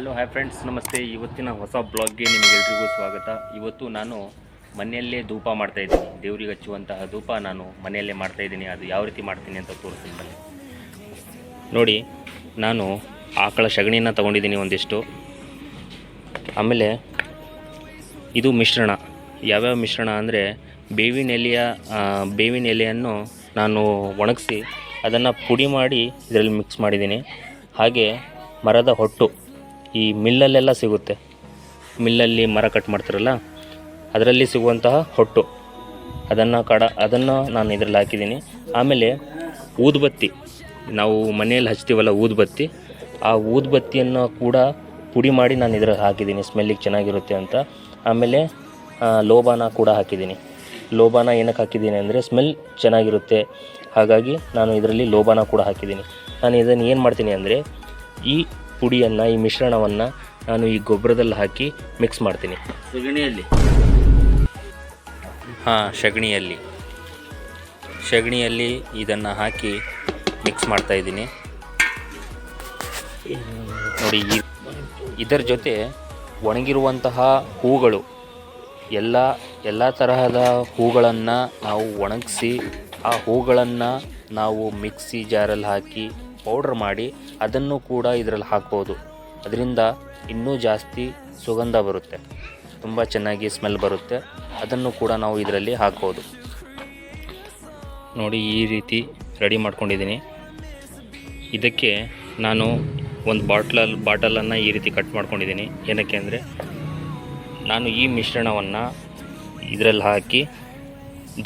Hello hi friends ನಮಸ್ತೆ. ಇವತ್ತಿನ ಹೊಸ ಬ್ಲಾಗ್ಗೆ ನಿಮಗೆಲ್ರಿಗೂ ಸ್ವಾಗತ. ಇವತ್ತು ನಾನು ಮನೆಯಲ್ಲೇ ಧೂಪ ಮಾಡ್ತಾ ಇದ್ದೀನಿ. ದೇವ್ರಿಗೆ ಹಚ್ಚುವಂತಹ ಧೂಪ ನಾನು ಮನೆಯಲ್ಲೇ ಮಾಡ್ತಾ ಇದ್ದೀನಿ. ಅದು ಯಾವ ರೀತಿ ಮಾಡ್ತೀನಿ ಅಂತ ತೋರಿಸ್ತೀನಿ ಬನ್ನಿ. ನೋಡಿ, ನಾನು ಆಕಳ ಸಗಣಿನ ತೊಗೊಂಡಿದ್ದೀನಿ ಒಂದಿಷ್ಟು. ಆಮೇಲೆ ಇದು ಮಿಶ್ರಣ. ಯಾವ್ಯಾವ ಮಿಶ್ರಣ ಅಂದರೆ ಬೇವಿನ ಎಲೆಯ ಬೇವಿನ ಎಲೆಯನ್ನು ನಾನು ಒಣಗಿಸಿ ಅದನ್ನು ಪುಡಿ ಮಾಡಿ ಇದರಲ್ಲಿ ಮಿಕ್ಸ್ ಮಾಡಿದ್ದೀನಿ. ಹಾಗೆ ಮರದ ಹೊಟ್ಟು. ಈ ಮಿಲ್ಲಲ್ಲೆಲ್ಲ ಸಿಗುತ್ತೆ. ಮಿಲ್ಲಲ್ಲಿ ಮರ ಕಟ್ ಮಾಡ್ತಾರಲ್ಲ, ಅದರಲ್ಲಿ ಸಿಗುವಂತಹ ಹೊಟ್ಟು. ಅದನ್ನು ಕಡ, ಅದನ್ನು ನಾನು ಇದರಲ್ಲಿ ಹಾಕಿದ್ದೀನಿ. ಆಮೇಲೆ ಊದುಬತ್ತಿ. ನಾವು ಮನೆಯಲ್ಲಿ ಹಚ್ತೀವಲ್ಲ ಊದುಬತ್ತಿ. ಆ ಊದುಬತ್ತಿಯನ್ನು ಕೂಡ ಪುಡಿ ಮಾಡಿ ನಾನು ಇದರಲ್ಲಿ ಹಾಕಿದ್ದೀನಿ. ಸ್ಮೆಲ್ಲಿಗೆ ಚೆನ್ನಾಗಿರುತ್ತೆ ಅಂತ. ಆಮೇಲೆ ಲೋಬಾನ ಕೂಡ ಹಾಕಿದ್ದೀನಿ. ಲೋಬಾನ ಏನಕ್ಕೆ ಹಾಕಿದ್ದೀನಿ ಅಂದರೆ ಸ್ಮೆಲ್ ಚೆನ್ನಾಗಿರುತ್ತೆ. ಹಾಗಾಗಿ ನಾನು ಇದರಲ್ಲಿ ಲೋಬಾನ ಕೂಡ ಹಾಕಿದ್ದೀನಿ. ನಾನು ಇದನ್ನು ಏನು ಮಾಡ್ತೀನಿ ಅಂದರೆ ಈ ಪುಡಿಯನ್ನು ಈ ಮಿಶ್ರಣವನ್ನು ನಾನು ಈ ಗೊಬ್ಬರದಲ್ಲಿ ಹಾಕಿ ಮಿಕ್ಸ್ ಮಾಡ್ತೀನಿ. ಸಗಣಿಯಲ್ಲಿ? ಹಾಂ ಸಗಣಿಯಲ್ಲಿ. ಸಗಣಿಯಲ್ಲಿ ಇದನ್ನು ಹಾಕಿ ಮಿಕ್ಸ್ ಮಾಡ್ತಾ ಇದ್ದೀನಿ. ನೋಡಿ ಈ ಇದರ ಜೊತೆ ಒಣಗಿರುವಂತಹ ಹೂಗಳು ಎಲ್ಲ ಎಲ್ಲ ತರಹದ ಹೂಗಳನ್ನು ನಾವು ಒಣಗಿಸಿ ಆ ಹೂಗಳನ್ನು ನಾವು ಮಿಕ್ಸಿ ಜಾರಲ್ಲಿ ಹಾಕಿ ಪೌಡ್ರ್ ಮಾಡಿ ಅದನ್ನು ಕೂಡ ಇದರಲ್ಲಿ ಹಾಕ್ಬೋದು. ಅದರಿಂದ ಇನ್ನೂ ಜಾಸ್ತಿ ಸುಗಂಧ ಬರುತ್ತೆ. ತುಂಬ ಚೆನ್ನಾಗಿ ಸ್ಮೆಲ್ ಬರುತ್ತೆ. ಅದನ್ನು ಕೂಡ ನಾವು ಇದರಲ್ಲಿ ಹಾಕ್ಬೋದು. ನೋಡಿ ಈ ರೀತಿ ರೆಡಿ ಮಾಡ್ಕೊಂಡಿದ್ದೀನಿ. ಇದಕ್ಕೆ ನಾನು ಒಂದು ಬಾಟ್ಲಲ್ಲಿ ಬಾಟಲನ್ನು ಈ ರೀತಿ ಕಟ್ ಮಾಡ್ಕೊಂಡಿದ್ದೀನಿ. ಏನಕ್ಕೆ ಅಂದರೆ ನಾನು ಈ ಮಿಶ್ರಣವನ್ನು ಇದರಲ್ಲಿ ಹಾಕಿ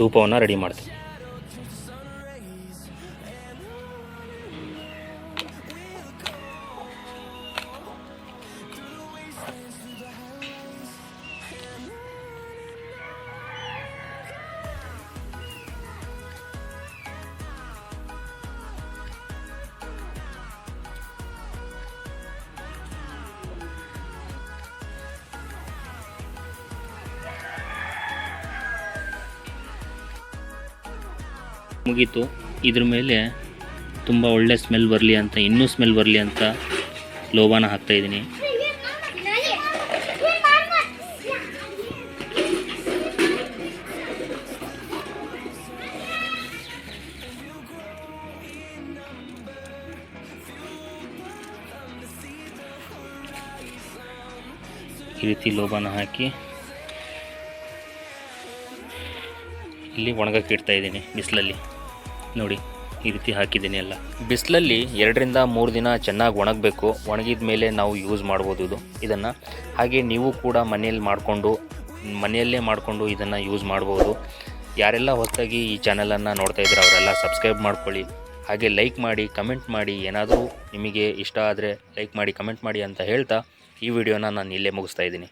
ಧೂಪವನ್ನು ರೆಡಿ ಮಾಡ್ತೀನಿ. ಮುಗೀತು. ಇದ್ರ ಮೇಲೆ ತುಂಬ ಒಳ್ಳೆ ಸ್ಮೆಲ್ ಬರಲಿ ಅಂತ, ಇನ್ನೂ ಸ್ಮೆಲ್ ಬರಲಿ ಅಂತ ಲೋಬಾನ ಹಾಕ್ತಾಯಿದ್ದೀನಿ ಈ ರೀತಿ ಲೋಬಾನ ಹಾಕಿ ಇಲ್ಲಿ ಒಣಗಕ್ಕೆ ಇಡ್ತಾ ಇದ್ದೀನಿ ಬಿಸಿಲಲ್ಲಿ. ನೋಡಿ ಈ ರೀತಿ ಹಾಕಿದ್ದೀನಿ ಎಲ್ಲ. ಬಿಸಿಲಲ್ಲಿ ಎರಡರಿಂದ ಮೂರು ದಿನ ಚೆನ್ನಾಗಿ ಒಣಗಬೇಕು, ಒಣಗಿದ ಮೇಲೆ ನಾವು ಯೂಸ್ ಮಾಡ್ಬೋದು ಇದು. ಇದನ್ನು ಹಾಗೆ ನೀವು ಕೂಡ ಮನೆಯಲ್ಲಿ ಮಾಡಿಕೊಂಡು, ಮನೆಯಲ್ಲೇ ಮಾಡಿಕೊಂಡು ಇದನ್ನು ಯೂಸ್ ಮಾಡ್ಬೋದು. ಯಾರೆಲ್ಲ ಹೊಸದಾಗಿ ಈ ಚಾನಲನ್ನು ನೋಡ್ತಾ ಇದ್ದಾರೆ, ಅವರೆಲ್ಲ ಸಬ್ಸ್ಕ್ರೈಬ್ ಮಾಡ್ಕೊಳ್ಳಿ. ಹಾಗೆ ಲೈಕ್ ಮಾಡಿ ಕಮೆಂಟ್ ಮಾಡಿ, ಏನಾದರೂ ನಿಮಗೆ ಇಷ್ಟ ಆದರೆ ಲೈಕ್ ಮಾಡಿ ಕಮೆಂಟ್ ಮಾಡಿ ಅಂತ ಹೇಳ್ತಾ ಈ ವಿಡಿಯೋನ ನಾನು ಇಲ್ಲೇ ಮುಗಿಸ್ತಾ ಇದ್ದೀನಿ.